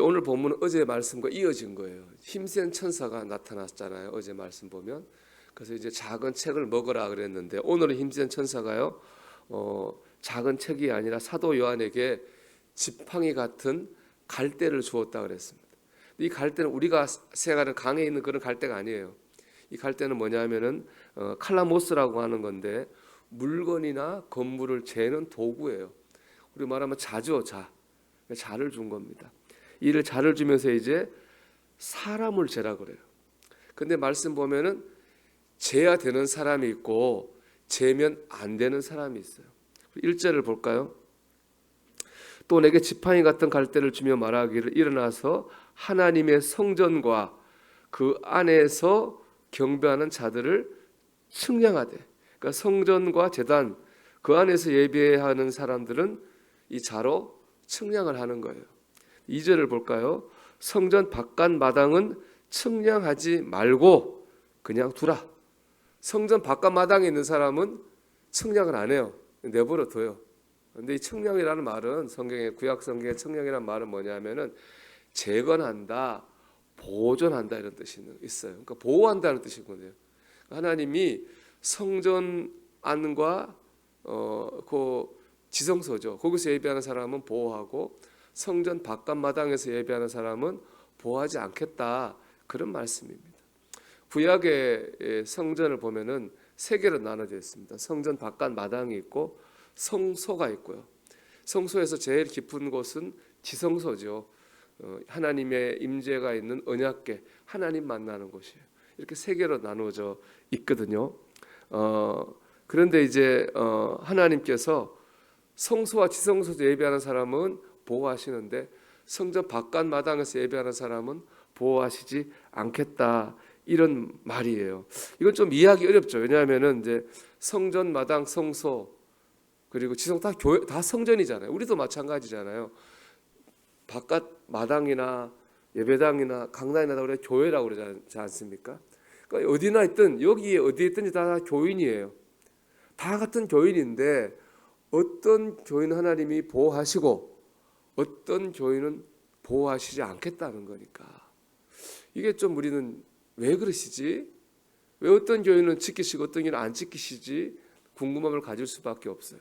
오늘 본문은 어제 말씀과 이어진 거예요. 힘센 천사가 나타났잖아요. 어제 말씀 보면 그래서 이제 작은 책을 먹으라 그랬는데 오늘은 힘센 천사가요. 어, 작은 책이 아니라 사도 요한에게 지팡이 같은 갈대를 주었다 그랬습니다. 이 갈대는 우리가 생각하는 강에 있는 그런 갈대가 아니에요. 이 갈대는 뭐냐면은 어, 칼라모스라고 하는 건데 물건이나 건물을 재는 도구예요. 우리 말하면 자죠, 자. 자를 준 겁니다. 이를 자를 주면서 이제 사람을 재라 그래요. 근데 말씀 보면은 재야 되는 사람이 있고 재면 안 되는 사람이 있어요. 1절을 볼까요? 또 내게 지팡이 같은 갈대를 주며 말하기를 일어나서 하나님의 성전과 그 안에서 경배하는 자들을 측량하되 그러니까 성전과 제단 그 안에서 예배하는 사람들은 이 자로 측량을 하는 거예요. 2절을 볼까요? 성전 바깥 마당은 측량하지 말고 그냥 두라. 성전 바깥 마당에 있는 사람은 측량을 안 해요. 내버려 둬요. 근데 이 측량이라는 말은 성경의 구약 성경의 측량이라는 말은 뭐냐면은 재건한다, 보존한다 이런 뜻이 있어요. 그러니까 보호한다는 뜻이거든요. 하나님이 성전 안과 어그 지성소죠. 거기서 예배하는 사람은 보호하고 성전 바깥 마당에서 예배하는 사람은 보호하지 않겠다 그런 말씀입니다. 구약의 성전을 보면은 세 개로 나눠져 있습니다. 성전 바깥 마당이 있고 성소가 있고요. 성소에서 제일 깊은 곳은 지성소죠. 어, 하나님의 임재가 있는 언약궤, 하나님 만나는 곳이에요. 이렇게 세 개로 나누어져 있거든요. 어, 그런데 이제 어, 하나님께서 성소와 지성소에서 예배하는 사람은 보호하시는데 성전 바깥 마당에서 예배하는 사람은 보호하시지 않겠다 이런 말이에요. 이건 좀 이해하기 어렵죠. 왜냐하면은 이제 성전 마당 성소 그리고 지성 다 교회 다 성전이잖아요. 우리도 마찬가지잖아요. 바깥 마당이나 예배당이나 강단이나 우리가 교회라고 그러지 않습니까? 그러니까 어디나 있든 여기에 어디에 있든지 다 교인이에요. 다 같은 교인인데 어떤 교인 하나님이 보호하시고 어떤 교인은 보호하시지 않겠다는 거니까 이게 좀 우리는 왜 그러시지? 왜 어떤 교인은 지키시고 어떤 교인은 안 지키시지? 궁금함을 가질 수밖에 없어요.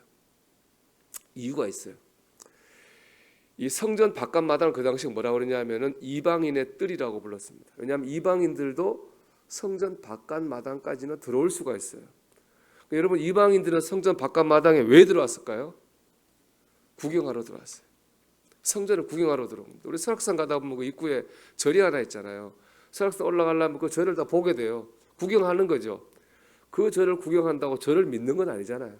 이유가 있어요. 이 성전 바깥 마당을 그 당시 뭐라고 그러냐면은 이방인의 뜰이라고 불렀습니다. 왜냐하면 이방인들도 성전 바깥 마당까지는 들어올 수가 있어요. 그러니까 여러분 이방인들은 성전 바깥 마당에 왜 들어왔을까요? 구경하러 들어왔어요. 성전을 구경하러 들어옵니다. 우리 설악산 가다 보면 그 입구에 절이 하나 있잖아요. 설악산 올라가려면 그 절을 다 보게 돼요. 구경하는 거죠. 그 절을 구경한다고 절을 믿는 건 아니잖아요.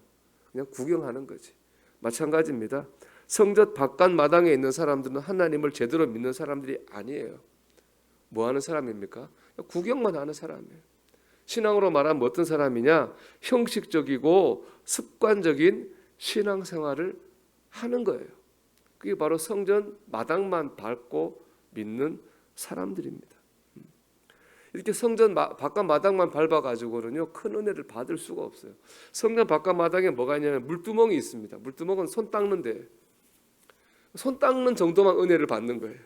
그냥 구경하는 거지. 마찬가지입니다. 성전 바깥 마당에 있는 사람들은 하나님을 제대로 믿는 사람들이 아니에요. 뭐 하는 사람입니까? 구경만 하는 사람이에요. 신앙으로 말하면 어떤 사람이냐? 형식적이고 습관적인 신앙 생활을 하는 거예요. 그게 바로 성전 마당만 밟고 믿는 사람들입니다. 이렇게 성전 마, 바깥 마당만 밟아가지고는요 큰 은혜를 받을 수가 없어요. 성전 바깥 마당에 뭐가 있냐면 물두멍이 있습니다. 물두멍은 손 닦는데 손 닦는 정도만 은혜를 받는 거예요.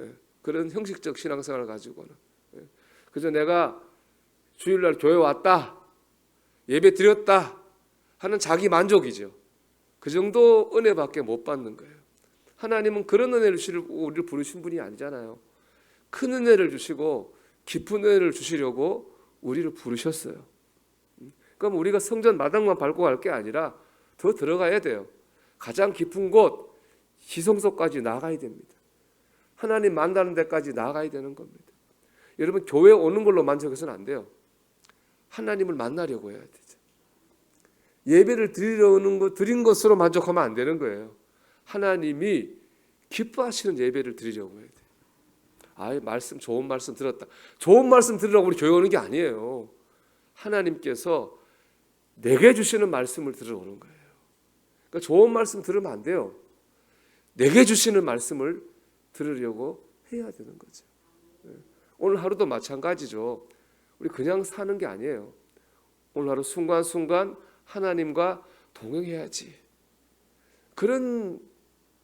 예, 그런 형식적 신앙생활을 가지고는 예, 그저 내가 주일날 교회 왔다 예배 드렸다 하는 자기 만족이죠. 그 정도 은혜밖에 못 받는 거예요. 하나님은 그런 은혜를 주시고 우리를 부르신 분이 아니잖아요. 큰 은혜를 주시고 깊은 은혜를 주시려고 우리를 부르셨어요. 그럼 우리가 성전 마당만 밟고 갈 게 아니라 더 들어가야 돼요. 가장 깊은 곳 지성소까지 나가야 됩니다. 하나님 만나는 데까지 나가야 되는 겁니다. 여러분 교회 오는 걸로 만족해서는 안 돼요. 하나님을 만나려고 해야 되죠. 예배를 드리려는 것 드린 것으로 만족하면 안 되는 거예요. 하나님이 기뻐하시는 예배를 드리려고 해야 돼요. 아, 말씀 좋은 말씀 들었다. 좋은 말씀 들으라고 우리 교회 오는 게 아니에요. 하나님께서 내게 주시는 말씀을 들으러 오는 거예요. 그러니까 좋은 말씀 들으면 안 돼요. 내게 주시는 말씀을 들으려고 해야 되는 거죠. 네. 오늘 하루도 마찬가지죠. 우리 그냥 사는 게 아니에요. 오늘 하루 순간순간 하나님과 동행해야지. 그런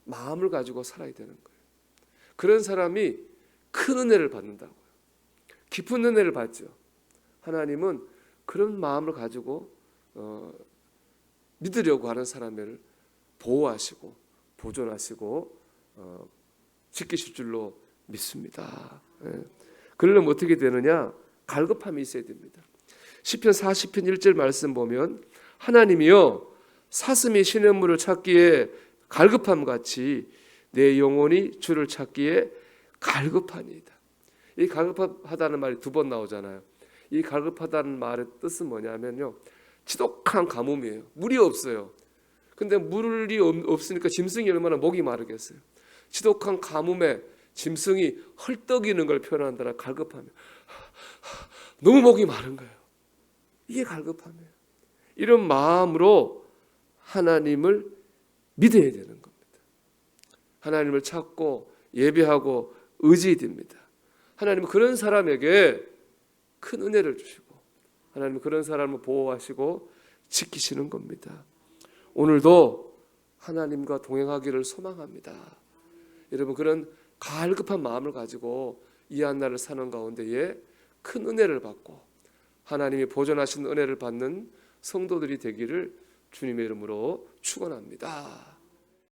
마음을 가지고 살아야 되는 거예요. 그런 사람이 큰 은혜를 받는다고요. 깊은 은혜를 받죠. 하나님은 그런 마음을 가지고 어, 믿으려고 하는 사람을 보호하시고 보존하시고 어, 지키실 줄로 믿습니다. 예. 그러려면 어떻게 되느냐? 갈급함이 있어야 됩니다. 시편 40편 1절 말씀 보면 하나님이여 사슴이 시냇물을 찾기에 갈급함 같이 내 영혼이 주를 찾기에 갈급하니이다. 이 갈급하다는 말이 두 번 나오잖아요. 이 갈급하다는 말의 뜻은 뭐냐면요. 지독한 가뭄이에요. 물이 없어요. 근데 물이 없- 없으니까 짐승이 얼마나 목이 마르겠어요. 지독한 가뭄에 짐승이 헐떡이는 걸 표현한다라 갈급함이에요. 너무 목이 마른 거예요. 이게 갈급함이에요. 이런 마음으로 하나님을 믿어야 되는 겁니다. 하나님을 찾고 예배하고 의지됩니다. 하나님은 그런 사람에게 큰 은혜를 주시고 하나님은 그런 사람을 보호하시고 지키시는 겁니다. 오늘도 하나님과 동행하기를 소망합니다. 여러분 그런 갈급한 마음을 가지고 이 한날을 사는 가운데에 큰 은혜를 받고 하나님이 보존하신 은혜를 받는 성도들이 되기를 주님의 이름으로 축원합니다.